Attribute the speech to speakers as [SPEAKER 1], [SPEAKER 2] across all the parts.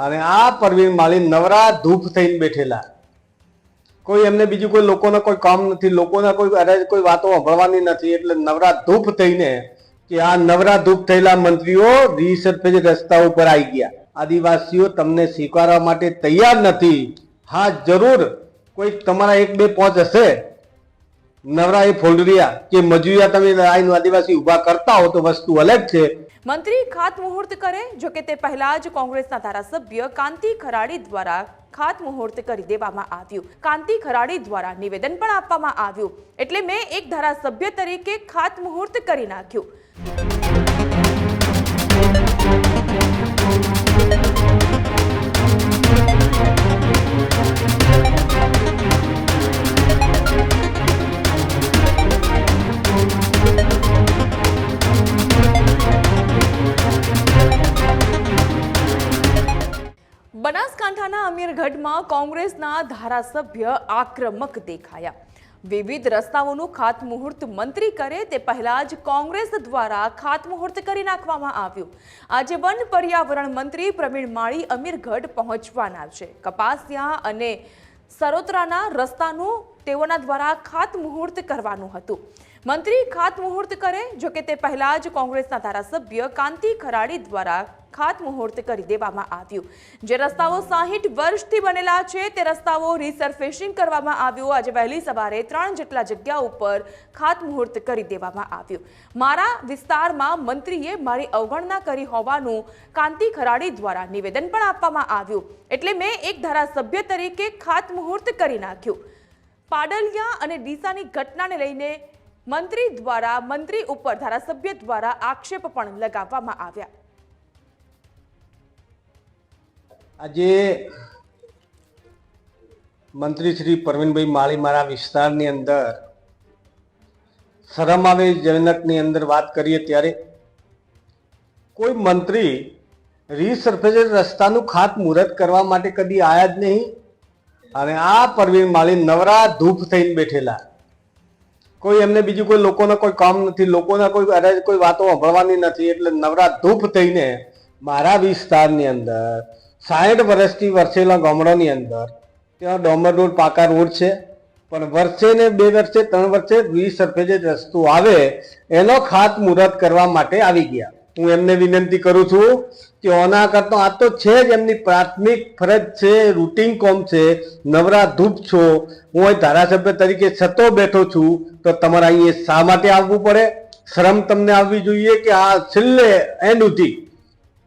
[SPEAKER 1] અને આ પરવીન માળી નવરા ધૂપ થઈને બેઠેલા. કોઈ એમને બીજું કોઈ લોકોને કોઈ કામ નથી, લોકોના કોઈ કોઈ વાતો સાંભળવાની નથી, એટલે નવરા ધૂપ થઈને કે આ નવરા ધૂપ થયેલા મંત્રીઓ રીસર્ફેજ રસ્તા ઉપર આવી ગયા. આદિવાસીઓ તમને સ્વીકારવા માટે તૈયાર નથી. હા, જરૂર. કોઈ તમારા એક બે પહોંચ હશે. નવરા એ ફોલરિયા કે મજૂરિયા તમે આઈને આદિવાસી ઊભા કરતા હો તો વસ્તુ અલગ છે.
[SPEAKER 2] મંત્રી ખાતમુહૂર્ત કરે, જો કે તે પહેલા જ કોંગ્રેસના ધારાસભ્ય કાંતિ ખરાડી દ્વારા ખાતમુહૂર્ત કરી દેવામાં આવ્યું. કાંતિ ખરાડી દ્વારા નિવેદન પણ આપવામાં આવ્યું. એટલે મેં એક ધારાસભ્ય તરીકે ખાતમુહૂર્ત કરી નાખ્યું. અમીરગઢમાં કોંગ્રેસના ધારાસભ્ય આક્રમક દેખાયા. વિવિધ રસ્તાઓનું ખાતમુહૂર્ત મંત્રી કરે તે પહેલા જ કોંગ્રેસ દ્વારા ખાતમુહૂર્ત કરી નાખવામાં આવ્યું. આજે વન પર્યાવરણ મંત્રી પ્રવીણ માળી અમીરગઢ પહોંચવાના છે. કપાસિયા અને સરોતરાના રસ્તાનું તેઓના દ્વારા ખાતમુહૂર્ત કરવાનું હતું. મંત્રી ખાતમુહૂર્ત કરે, જો કે તે પહેલા જ કોંગ્રેસના ધારાસભ્ય કાંતિ ખરાડી દ્વારા ખાતમુહૂર્ત કરી દેવામાં આવ્યું. જે રસ્તાઓ સાહીઠ વર્ષથી બનેલા છે, તે રસ્તાઓ રિસર્ફેસિંગ કરવામાં આવ્યું. આજે વહેલી સવારે ત્રણ જેટલા જગ્યા ઉપર ખાતમુહૂર્ત કરી દેવામાં આવ્યું. મારા વિસ્તારમાં મંત્રીએ મારી અવગણના કરી હોવાનું કાંતિ ખરાડી દ્વારા નિવેદન પણ આપવામાં આવ્યું. એટલે મેં એક ધારાસભ્ય તરીકે ખાતમુહૂર્ત કરી નાખ્યું. પાડલિયા અને ડીસાની ઘટનાને લઈને મંત્રી દ્વારા, મંત્રી ઉપર ધારાસભ્ય દ્વારા આક્ષેપ પણ લગાવવામાં આવ્યા.
[SPEAKER 1] આજે મંત્રી શ્રી પરવીનભાઈ માળી મારા વિસ્તારની અંદર શરમ આવે જનકની અંદર વાત કરીએ ત્યારે કોઈ મંત્રી રીસર્ફેસ રસ્તાનું ખાતમુહૂર્ત કરવા માટે કદી આયા જ નહીં અને આ પરવીન માળી નવરા ધૂપ થઈને બેઠેલા. કોઈ એમને બીજું કોઈ લોકોના કોઈ કામ નથી, લોકોના કોઈ અરે કોઈ વાતો સાંભળવાની નથી, એટલે નવરા ધૂપ થઈને મારા વિસ્તારની અંદર, સાઠ વર્ષથી વરસેલા ગામડાની અંદર, ત્યાં ડોમર રોડ, પાકા રોડ છે, પણ વર્ષે ને બે વર્ષે, ત્રણ વર્ષે વીસ સરફેજે રસ્તો આવે, એનો ખાત મુહૂર્ત કરવા માટે આવી ગયા. હું એમને વિનંતી કરું છું કે ઓના કરતો આ તો છે જ એમની પ્રાથમિક ફરજ છે રૂટિન કોમ છે, નવરા ધૂપ છો, હું અહીં ધારાસભ્ય તરીકે છતો બેઠો છું, તો તમારે અહીંયા શા માટે આવવું પડે? શરમ તમને આવવી જોઈએ કે આ છેલ્લે એન્ડ સુધી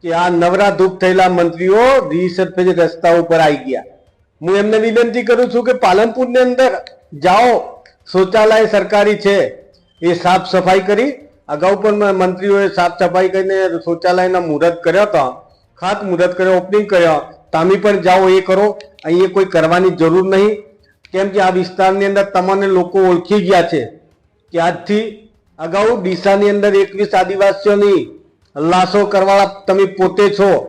[SPEAKER 1] કે આ નવરા ધૂપ થયેલા મંત્રીઓ રીસર્ફેજ રસ્તા ઉપર આવી ગયા. હું એમને વિનંતી કરું છું કે પાલનપુરની અંદર જાઓ, શૌચાલય સરકારી છે, એ સાફ સફાઈ કરી અગાઉ પણ મંત્રીઓએ સાફ સફાઈ કરીને શૌચાલયના મુહૂર્ત કર્યા હતા. ખાત મુહૂર્ત કર્યો ઓપનિંગ કર્યા. તમે પણ જાઓ, એ કરો. અહીંયા કોઈ કરવાની જરૂર નહીં. કેમ કે આ વિસ્તારની અંદર તમને લોકો ઓળખી ગયા છે. કે આજથી અગાઉ ડીસાની અંદર એકવીસ આદિવાસીઓની લાશો કરવાળા તમે પોતે છો.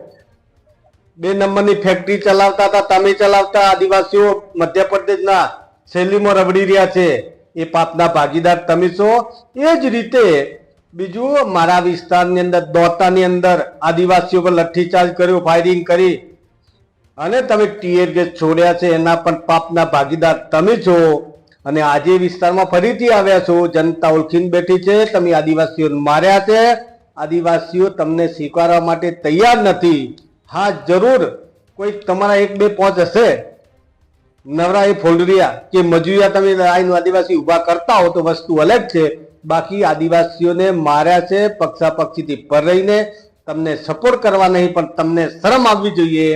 [SPEAKER 1] બે નંબરની ફેક્ટરી ચલાવતા હતા, તમે ચલાવતા આદિવાસીઓ મધ્યપ્રદેશના શૈલીમાં રબડી રહ્યા છે. એ પાપના ભાગીદાર તમે છો. એ જ રીતે બીજું, મારા વિસ્તારની અંદર, દોતાની અંદર આદિવાસીઓ પર લઠ્ઠીચાર્જ કર્યો ફાયરિંગ કરી. અને તમે ટીયર ગેસ છોડ્યા છે, એના પણ પાપના ભાગીદાર તમે છો. અને આજે વિસ્તારમાં ફરીથી આવ્યા છો, જનતા ઓળખીને બેઠી છે, તમે આદિવાસીઓ માર્યા છે. આદિવાસીઓ તમને સ્વીકારવા માટે તૈયાર નથી. હા, જરૂર. કોઈ તમારા એક બે પહોંચ હશે. નવરા એ ફોલરિયા કે મજુરિયા તમે આદિવાસી ઊભા કરતા હો તો વસ્તુ અલગ છે. બાકી આદિવાસીઓને માર્યા છે, પક્ષાપક્ષીથી પર રહીને તમને સપોર્ટ કરવા નહીં, પણ તમને શરમ આવવી જોઈએ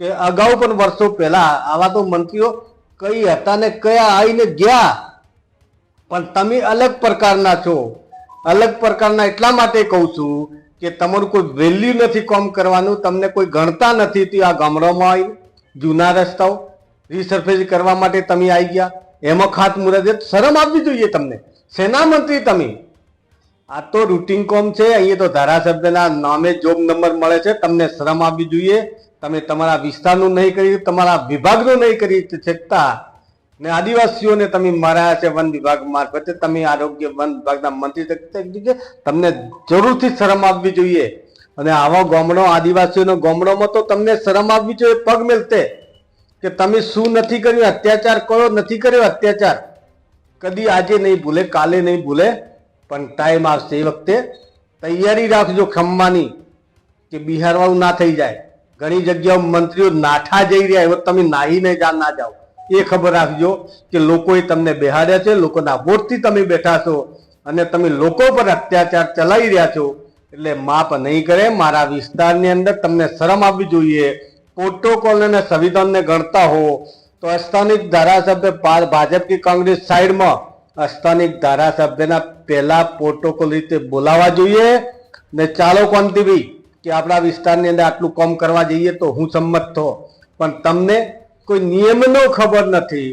[SPEAKER 1] કે અગાઉ પણ વર્ષો પહેલા આવા તો મંત્રીઓ કઈ હતા ને કયા આવીને ગયા? પણ તમે અલગ પ્રકારના છો. અલગ પ્રકારના એટલા માટે કહું છું કે તમારું કોઈ વેલ્યુ નથી કોમ કરવાનું, તમને કોઈ ગણતા નથી તે આ ગામડામાં આવી જૂના રસ્તાઓ રિસર્ફેસ કરવા માટે તમે આવી ગયા, એમાં ખાતમુહૂર્ત, શરમ આપવી જોઈએ તમને. સેના મંત્રી તમે? આ તો રૂટીન કોમ છે, અહીંયા તો ધારાસભ્યના નામે જોબ નંબર મળે છે, તમને શ્રમ આપવી જોઈએ, તમે તમારા વિસ્તારનું નહીં કરી, તમારા વિભાગનું નહીં કરી શકતા. ને આદિવાસીઓને તમે માર્યા છે વન વિભાગ મારફતે, તમે આરોગ્ય વન વિભાગના મંત્રી તમને જરૂરથી શરમ આપવી જોઈએ. અને આવા ગામડો, આદિવાસીઓનો ગામડોમાં તો તમને શરમ આવવી જોઈએ પગ મેલતે. કે તમે શું નથી કર્યું, અત્યાચાર કરો, નથી કર્યો અત્યાચાર. કદી આજે નહીં ભૂલે, કાલે નહીં ભૂલે, પણ ટાઈમ આવશે એ વખતે તૈયારી રાખજો ખમવાની કે બિહારવાળું ના થઈ જાય. ઘણી જગ્યાઓ મંત્રીઓ નાઠા જઈ રહ્યા, એવો તમે નાહીને જા, ના જાઓ. એ ખબર રાખજો કે લોકોએ તમને બેહાડ્યા છે, લોકોના વોટથી તમે બેઠા છો અને તમે લોકો પર અત્યાચાર ચલાવી રહ્યા છો. એટલે માફ નહીં કરે, મારા વિસ્તારની અંદર તમને શરમ આવવી જોઈએ. પ્રોટોકોલ અને સંવિધાનને ગણતા હો. તો સ્થાનિક ધારાસભ્ય ભાજપ કે કોંગ્રેસ સાઈડમાં સ્થાનિક ધારાસભ્યના પહેલા પ્રોટોકોલ રીતે બોલાવા જોઈએ ને ચાલો કોનથી બી કે આપણા વિસ્તારની અંદર આટલું કામ કરવા જઈએ તો હું સંમત થો. પણ તમને કોઈ નિયમનો ખબર નથી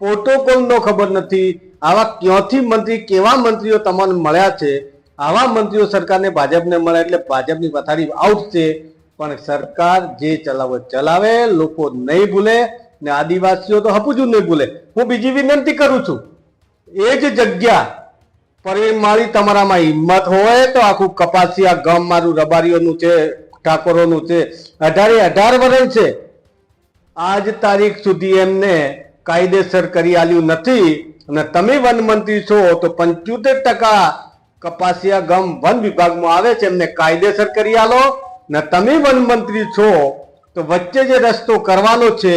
[SPEAKER 1] પ્રોટોકોલનો ખબર નથી, આવા ક્યાંથી મંત્રી, કેવા મંત્રીઓ તમને મળ્યા છે, આવા મંત્રીઓ સરકારને ભાજપને મળે એટલે ભાજપની પથારી આઉટ છે. પણ સરકાર જે ચલાવે ચલાવે, લોકો નહીં ભૂલે ને આદિવાસીઓ તો હપુજું નહીં ભૂલે. હું બીજી વિનંતી કરું છું, એ જ જગ્યા પરવીન માળી તમારામાં હિંમત હોય તો આખું કપાસિયા ગમ મારું રબારીઓનું છે, ઠાકોરોનું છે, અઢારે અઢાર વર્ષ છે. આજ તારીખ સુધી એમને કાયદેસર કરી આલ્યું નથી અને તમે વન મંત્રી છો તો પંચોતેર ટકા કપાસિયા ગમ વન વિભાગમાં આવે છે, એમને કાયદેસર કરી આલો. ને તમે વનમંત્રી છો તો વચ્ચે જે રસ્તો કરવાનો છે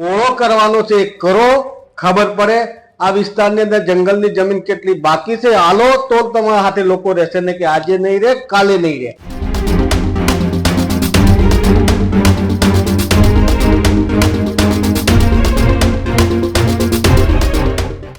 [SPEAKER 1] પોળો કરવાનો છે કરો ખબર પડે. આ વિસ્તારની અંદર જંગલની જમીન કેટલી બાકી છે? હાલો, તો તમારા હાથે લોકો રહેશે ને કે આજે નહીં રહે, કાલે નહીં રહે.